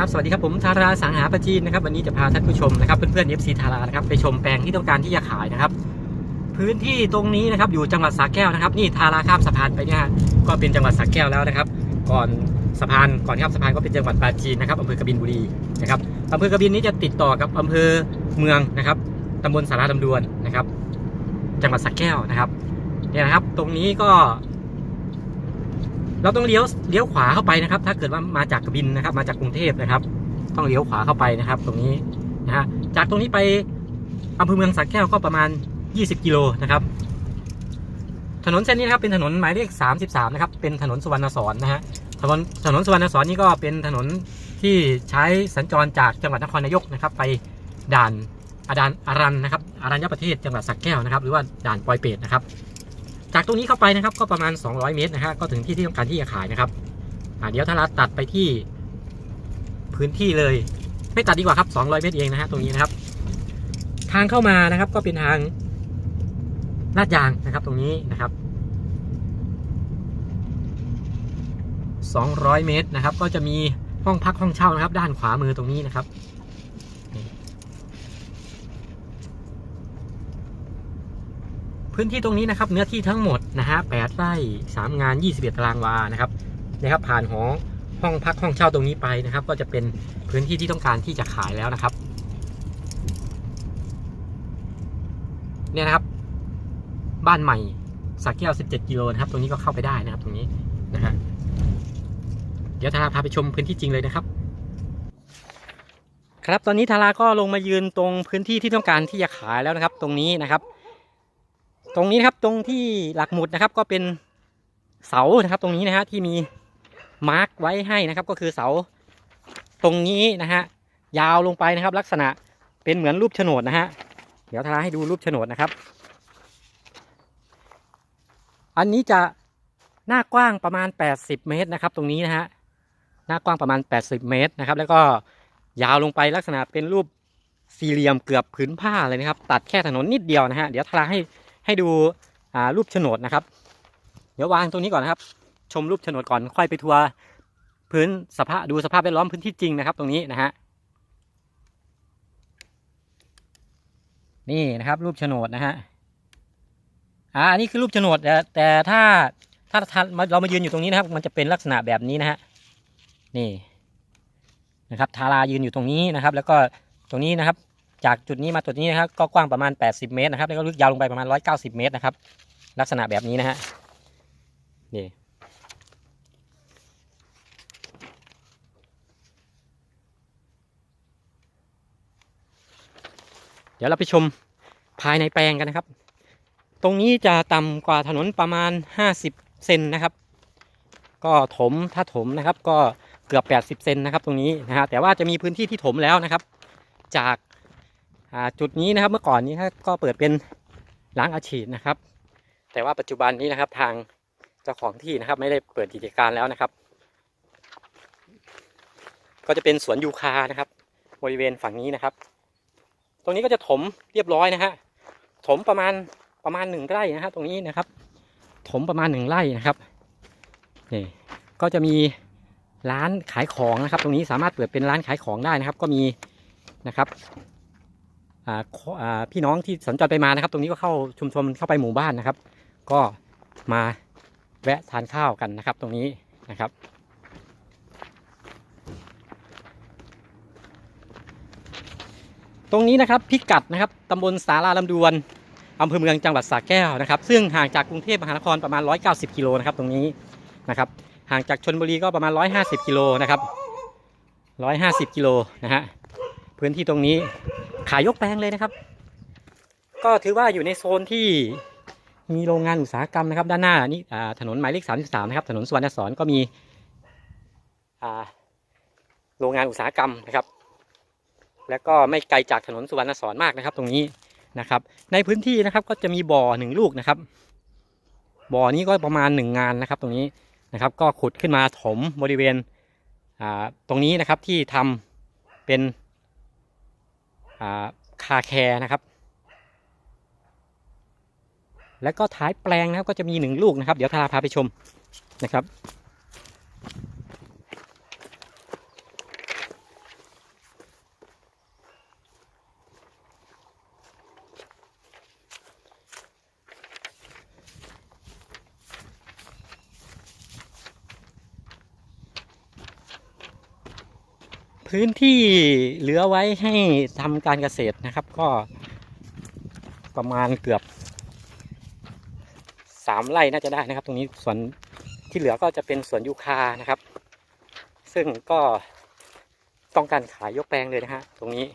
ับสวัสดีครับผมธาราสังหาประจีนนะครับวันนี้จะพาท่านผู้ชมนะครับเพื่อนๆ FC ธารานะครับไปชมแปลงที่ต้องการที่จะขายนะครับ พื้นที่ตรงนี้นะครับอยู่จังหวัดสระแก้วนะครับนี่ทาราข้ามสะพานไปเนี่ยฮะก็เป็นจังหวัดสระแก้วแล้วนะครับ ก่อนสะพานก่อนข้ามสะพานก็เป็นจังหวัดปราจีนนะครับอำเภอกบินบุรีนะครับอำเภอกบินนี้จะติดต่อกับอำเภอเมืองนะครับตำบลสาราลำดวนนะครับ จังหวัดสระแก้วนะครับเนี่ยนะครับ ตรงนี้ก็ เราต้องเลี้ยวเลี้ยวขวาเข้าไปนะครับ ถ้าเกิดว่ามาจากกบินนะครับ มาจากกรุงเทพนะครับ ต้องเลี้ยวขวาเข้าไปนะครับ ตรงนี้นะฮะจากตรงนี้ไปอำเภอเมืองสระแก้วก็ประมาณ 20 กิโลนะครับ ถนนเส้นนี้นะครับเป็นถนนหมายเลข 33 นะครับ เป็นถนนสุวรรณสอนนะฮะถนนถนนสุวรรณสอนนี่ก็เป็นถนนที่ใช้สัญจรจากจังหวัดนครนายกนะครับ ไปด่านอาดานอารันนะครับอารัญญประเทศจังหวัดสระแก้วนะครับ หรือว่าด่านปอยเปตนะครับ จากตรงนี้เข้าไปนะครับก็ประมาณ 200 เมตรนะฮะก็ถึงที่ที่ต้องการที่จะขายนะครับเดี๋ยวถ้าเราตัดไปที่พื้นที่เลย ไม่ตัดดีกว่าครับ 200 เมตรเองนะฮะตรงนี้นะครับ ทางเข้ามานะครับก็เป็นทางลาดยางนะครับตรงนี้นะครับ 200 เมตรนะครับ ก็จะมีห้องพักห้องเช่านะครับ ด้านขวามือตรงนี้นะครับ พื้นที่ตรงนี้นะครับเนื้อที่ทั้งหมดนะฮะแปดไร่สามงาน21ตารางวานะครับนะครับผ่านหอห้องพักห้องเช่าตรงนี้ไปนะครับ ก็จะเป็นพื้นที่ที่ต้องการที่จะขายแล้วนะครับ เนี่ยนะครับ บ้านใหม่สักแก้ว17กิโลนะครับ ตรงนี้ก็เข้าไปได้นะครับ ตรงนี้นะฮะเดี๋ยวทาราพาไปชมพื้นที่จริงเลยนะครับ ครับตอนนี้ทาราก็ลงมายืนตรงพื้นที่ที่ต้องการที่จะขายแล้วนะครับ ตรงนี้นะครับ ตรงนี้นะครับตรงที่หลักหมุดนะครับก็เป็นเสานะครับ ตรงนี้นะฮะที่มีมาร์กไว้ให้นะครับ ก็คือเสาตรงนี้นะฮะยาวลงไปนะครับ ลักษณะเป็นเหมือนรูปโฉนดนะฮะเดี๋ยวทาราให้ดูรูปโฉนดนะครับ อันนี้จะหน้ากว้างประมาณ 80 เมตรนะครับ ตรงนี้นะฮะหน้ากว้างประมาณ 80 เมตรนะครับ แล้วก็ยาวลงไปลักษณะเป็นรูปสี่เหลี่ยมเกือบผืนผ้าเลยนะครับ ตัดแค่ถนนนิดเดียวนะฮะเดี๋ยวทาให้ ให้ดูรูปโฉนดนะครับ เดี๋ยววางตรงนี้ก่อนนะครับ ชมรูปโฉนดก่อนค่อยไปทัวร์พื้นสภาพดูสภาพแวดล้อมพื้นที่จริงนะครับ ตรงนี้นะฮะนี่นะครับ รูปโฉนดนะฮะอ่าอันนี้คือรูปโฉนดแต่แต่ถ้าถ้าถ้าเรามายืนอยู่ตรงนี้นะครับ มันจะเป็นลักษณะแบบนี้นะฮะนี่นะครับทารายืนอยู่ตรงนี้นะครับ แล้วก็ตรงนี้นะครับ จากจุดนี้มาจุดนี้นะครับก็กว้างประมาณ 80 เมตรนะครับแล้วก็ลึกยาวลงไปประมาณ 190 เมตรนะครับ ลักษณะแบบนี้นะฮะนี่เดี๋ยวเราไปชมภายในแปลงกันนะครับ ตรงนี้จะต่ำกว่าถนนประมาณ 50 เซนนะครับ ก็ถมถ้าถมนะครับก็เกือบ 80 เซนนะครับ ตรงนี้นะฮะแต่ว่าจะมีพื้นที่ที่ถมแล้วนะครับ จาก จุดนี้นะครับเมื่อก่อนนี้ก็เปิดเป็นล้างอาชีพนะครับ แต่ว่าปัจจุบันนี้นะครับทางเจ้าของที่นะครับไม่ได้เปิดกิจการแล้วนะครับ ก็จะเป็นสวนยูคานะครับ บริเวณฝั่งนี้นะครับ ตรงนี้ก็จะถมเรียบร้อยนะฮะถมประมาณประมาณหนึ่งไร่นะฮะตรงนี้นะครับ ถมประมาณหนึ่งไร่นะครับนี่ก็จะมีร้านขายของนะครับ ตรงนี้สามารถเปิดเป็นร้านขายของได้นะครับ ก็มีนะครับ พี่น้องที่สัญจรไปมานะครับ ตรงนี้ก็เข้าชุมชนเข้าไปหมู่บ้านนะครับ ก็มาแวะทานข้าวกันนะครับ ตรงนี้นะครับ ตรงนี้นะครับพิกัดนะครับตำบลสาราลำดวนอำเภอเมืองจังหวัดสระแก้วนะครับ ซึ่งห่างจากกรุงเทพมหานครประมาณ 190 กิโลนะครับ ตรงนี้นะครับ ห่างจากชนบุรีก็ประมาณ 150 กิโลนะครับ 150 กิโลนะฮะพื้นที่ตรงนี้ ขายยกแปลงเลยนะครับ ก็ถือว่าอยู่ในโซนที่มีโรงงานอุตสาหกรรมนะครับ ด้านหน้านี่ถนนหมายเลข33นะครับ ถนนสุวรรณสอนก็มีโรงงานอุตสาหกรรมนะครับ แล้วก็ไม่ไกลจากถนนสุวรรณสอนมากนะครับ ตรงนี้นะครับ ในพื้นที่นะครับก็จะมีบ่อหนึ่งลูกนะครับ บ่อนี้ก็ประมาณหนึ่งงานนะครับ ตรงนี้นะครับ ก็ขุดขึ้นมาถมบริเวณตรงนี้นะครับที่ทำเป็น คาแคร์นะครับ แล้วก็ท้ายแปลงนะครับก็จะมีหนึ่งลูกนะครับ เดี๋ยวทาราพาไปชมนะครับ พื้นที่เหลือไว้ให้ทำการเกษตรนะครับ ก็ประมาณเกือบสามไร่น่าจะได้นะครับ ตรงนี้ส่วนที่เหลือก็จะเป็นสวนยูคานะครับ ซึ่งก็ต้องการขายยกแปลงเลยนะฮะตรงนี้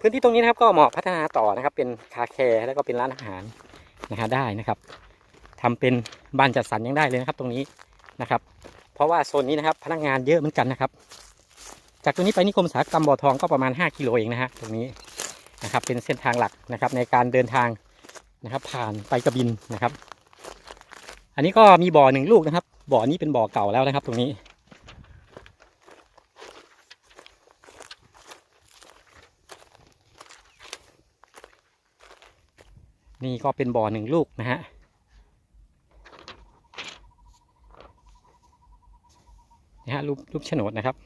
พื้นที่ตรงนี้นะครับก็เหมาะพัฒนาต่อนะครับ เป็นคาแคร์แล้วก็เป็นร้านอาหารนะฮะได้นะครับทำเป็นบ้านจัดสรรยังได้เลยนะครับ ตรงนี้ นะครับ เพราะว่าโซนนี้นะครับพนักงานเยอะเหมือนกันนะครับ จากตรงนี้ไปนิคมอุตสาหกรรมบ่อทองก็ประมาณ 5 กิโลเองนะฮะตรงนี้นะครับเป็นเส้นทางหลักนะครับในการเดินทางนะครับ ผ่านไปกระบินนะครับ อันนี้ก็มีบ่อหนึ่งลูกนะครับ บ่อนี้เป็นบ่อเก่าแล้วนะครับ ตรงนี้นี่ก็เป็นบ่อหนึ่งลูกนะฮะ นะฮะรูปรูปโฉนดนะครับ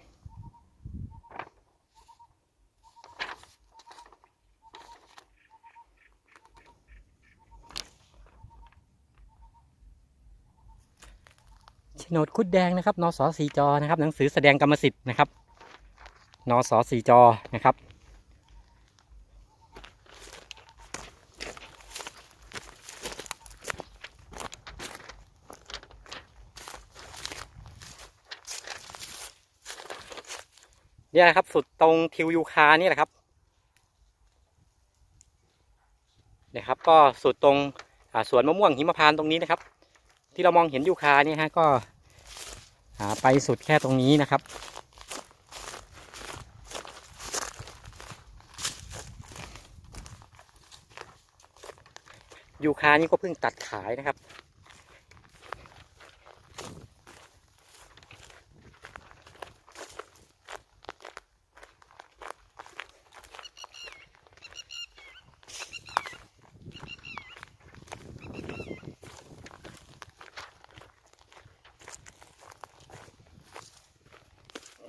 โฉนดคุดแดงนะครับ นสสีจอนะครับ หนังสือแสดงกรรมสิทธิ์นะครับ นสสีจอนะครับ เนี่ยนะครับ สุดตรงทิวยูคานี่แหละครับเนี่ยครับ ก็สุดตรงสวนมะม่วงหิมพานต์ตรงนี้นะครับ ที่เรามองเห็นยูคาเนี่ยฮะก็ไปสุดแค่ตรงนี้นะครับยูคานี่ก็เพิ่งตัดขายนะครับ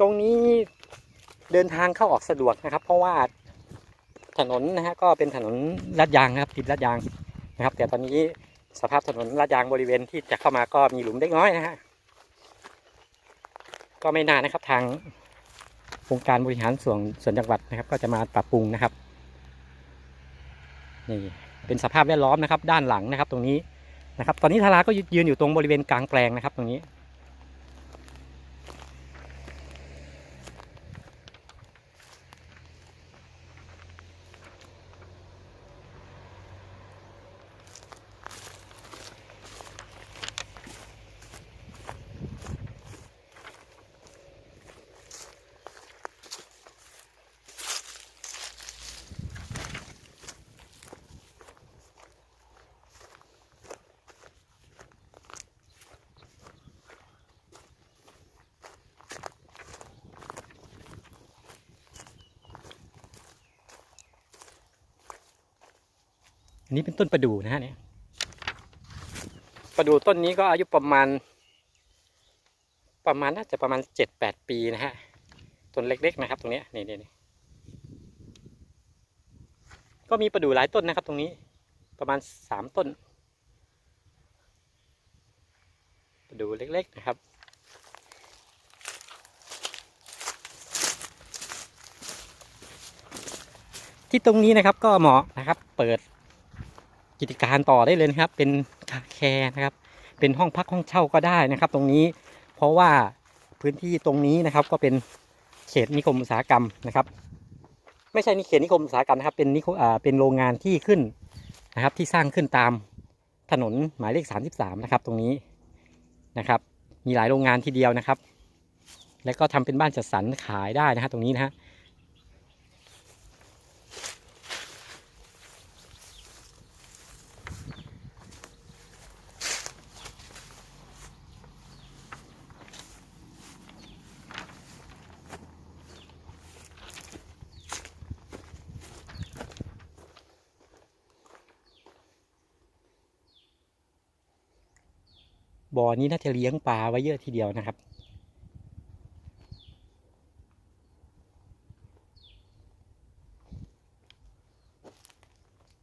ตรงนี้เดินทางเข้าออกสะดวกนะครับ เพราะว่าถนนนะฮะก็เป็นถนนลาดยางนะครับติดลาดยางนะครับ แต่ตอนนี้สภาพถนนลาดยางบริเวณที่จะเข้ามาก็มีหลุมเล็กน้อยนะฮะก็ไม่นานนะครับทางองค์การบริหารส่วนส่วนจังหวัดนะครับ ก็จะมาปรับปรุงนะครับนี่เป็นสภาพแวดล้อมนะครับ ด้านหลังนะครับ ตรงนี้นะครับ ตอนนี้ทาราก็ยืนอยู่ตรงบริเวณกลางแปลงนะครับ ตรงนี้ อันนี้เป็นต้นประดู่นะฮะเนี่ยประดู่ต้นนี้ก็อายุประมาณ ประมาณน่าจะประมาณเจ็ดแปดปีนะฮะต้นเล็ก ๆ นะครับ ตรงนี้ยนี่นี่นี่ก็มีประดู่หลายต้นนะครับ ตรงนี้ประมาณสามต้น ประดู่เล็ก ๆ นะครับที่ตรงนี้นะครับก็เหมาะนะครับ เปิด กิจการต่อได้เลยนะครับ เป็นคาแคร์นะครับ เป็นห้องพักห้องเช่าก็ได้นะครับ ตรงนี้เพราะว่าพื้นที่ตรงนี้นะครับก็เป็นเขตนิคมอุตสาหกรรมนะครับ ไม่ใช่นิเขตนิคมอุตสาหกรรมนะครับ เป็นนิคมอ่าเป็นโรงงานที่ขึ้นนะครับที่สร้างขึ้นตามถนนหมายเลข 33 นะครับ ตรงนี้นะครับ มีหลายโรงงานทีเดียวนะครับ แล้วก็ทำเป็นบ้านจัดสรรขายได้นะฮะตรงนี้นะฮะ บ่อนี้น่าจะเลี้ยงปลาไว้เยอะทีเดียวนะครับ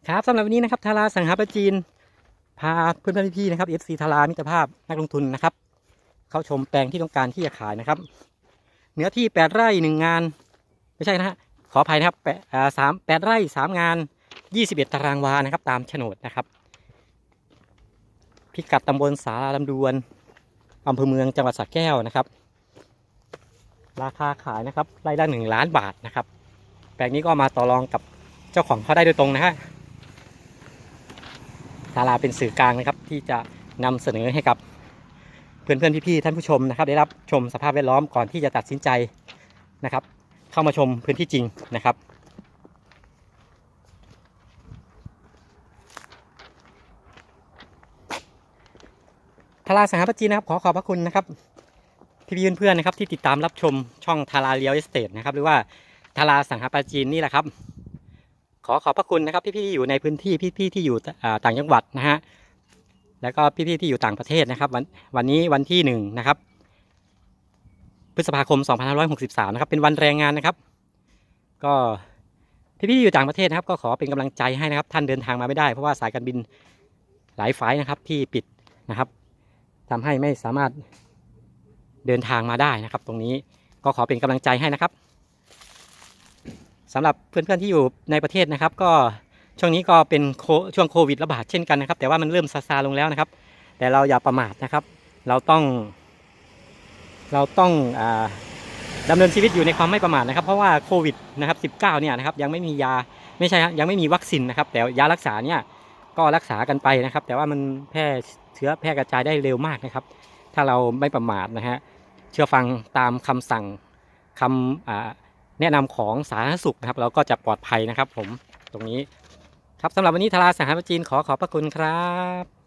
ครับสำหรับวันนี้นะครับทาราสังหาประจีน พาเพื่อนๆพี่ๆนะครับ FC ทารามิตรภาพนักลงทุนนะครับ เข้าชมแปลงที่ต้องการที่จะขายนะครับ เนื้อที่แปดไร่หนึ่งงาน ไม่ใช่นะฮะขออภัยนะครับแปดสามแปดไร่สามงานยี่สิบเอ็ดตารางวานะครับ ตามโฉนดนะครับ พิกัดตำบลสาราลำดวนอำเภอเมืองจังหวัดสระแก้วนะครับ ราคาขายนะครับไร่ละหนึ่งล้านบาทนะครับ แปลงนี้ก็มาต่อรองกับเจ้าของเขาได้โดยตรงนะฮะทาราเป็นสื่อกลางนะครับ ที่จะนำเสนอให้กับเพื่อนๆพี่ๆท่านผู้ชมนะครับ ได้รับชมสภาพแวดล้อมก่อนที่จะตัดสินใจนะครับ เข้ามาชมพื้นที่จริงนะครับ ทาราสังหาปจีนนะครับ ขอขอบพระคุณนะครับพี่เพื่อนๆนะครับ ที่ติดตามรับชมช่องทาราเรียลเอสเตทนะครับ หรือว่าทาราสังหาปจีนนี่แหละครับ ขอขอบพระคุณนะครับ พี่ๆที่อยู่ในพื้นที่พี่ๆที่อยู่ต่างจังหวัดนะฮะแล้วก็พี่ๆที่อยู่ต่างประเทศนะครับ วันวันนี้วันที่หนึ่งนะครับ พฤษภาคม 2563 นะครับ เป็นวันแรงงานนะครับ ก็พี่ๆที่อยู่ต่างประเทศนะครับ ก็ขอเป็นกำลังใจให้นะครับ ท่านเดินทางมาไม่ได้เพราะว่าสายการบินหลายไฟล์นะครับที่ปิดนะครับ ทำให้ไม่สามารถเดินทางมาได้นะครับ ตรงนี้ก็ขอเป็นกำลังใจให้นะครับสำหรับเพื่อนๆที่อยู่ในประเทศนะครับ ก็ช่วงนี้ก็เป็นช่วงโควิดระบาดเช่นกันนะครับ แต่ว่ามันเริ่มซาซาลงแล้วนะครับ แต่เราอย่าประมาทนะครับ เราต้อง เราต้องอาดำเนินชีวิตอยู่ในความไม่ประมาทนะครับ เพราะว่าโควิดนะครับ19เนี่ยนะครับยังไม่มียาไม่ใช่ยังไม่มีวัคซีนนะครับ แต่ยารักษาเนี่ย ก็รักษากันไปนะครับ แต่ว่ามันแพร่เชื้อแพร่กระจายได้เร็วมากนะครับ ถ้าเราไม่ประมาทนะฮะเชื่อฟังตามคำสั่งคำอ่าแนะนำของสาธารณสุขนะครับ เราก็จะปลอดภัยนะครับ ผมตรงนี้ครับสำหรับวันนี้ทาราสหประจีนขอขอบพระคุณครับ